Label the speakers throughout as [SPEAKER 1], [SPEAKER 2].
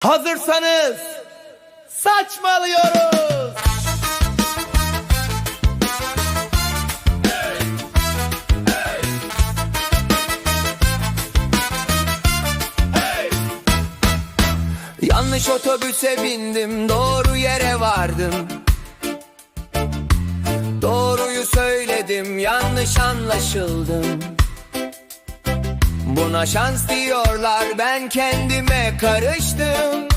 [SPEAKER 1] Hazırsanız saçmalıyoruz. Yanlış otobüse bindim, doğru yere vardım. Doğruyu söyledim, yanlış anlaşıldım. Buna şans diyorlar, ben kendime karıştım.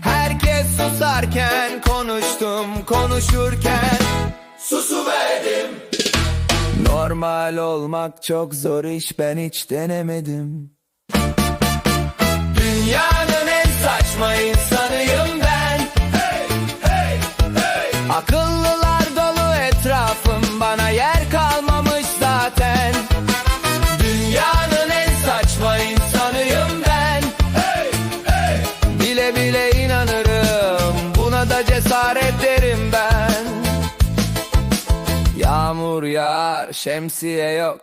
[SPEAKER 1] Herkes susarken konuştum, konuşurken susuverdim. Normal olmak çok zor iş, ben hiç denemedim. Dünyanın en saçma insanıyım ben. Hey, hey, hey. Akıllılar Bile inanırım, buna da cesaret derim ben. Yağmur yağar, şemsiye yok.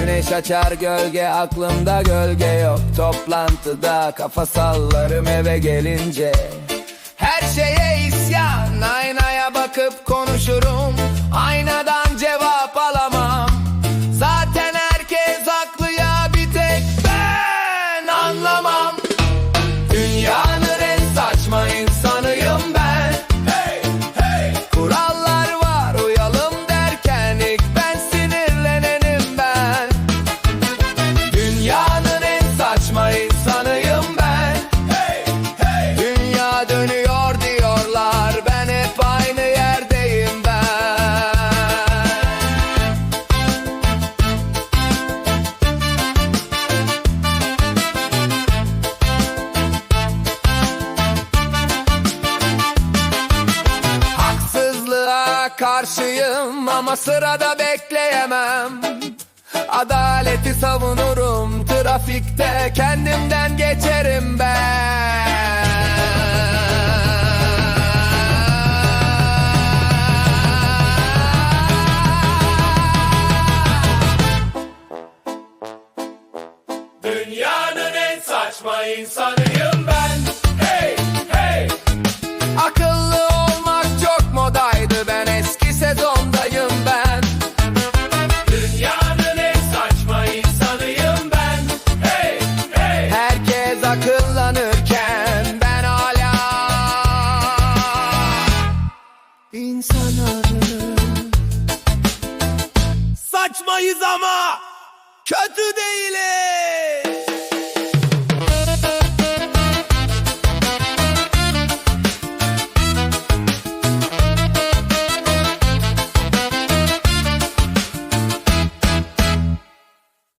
[SPEAKER 1] Güneş açar gölge, aklımda gölge yok. Toplantıda kafa sallarım eve gelince. Her şeye karşıyım ama sırada bekleyemem. Adaleti savunurum trafikte kendimden geçerim ben. Dünyanın en saçma insanıyım ben İnsanlarım Saçmayız ama kötü değiliz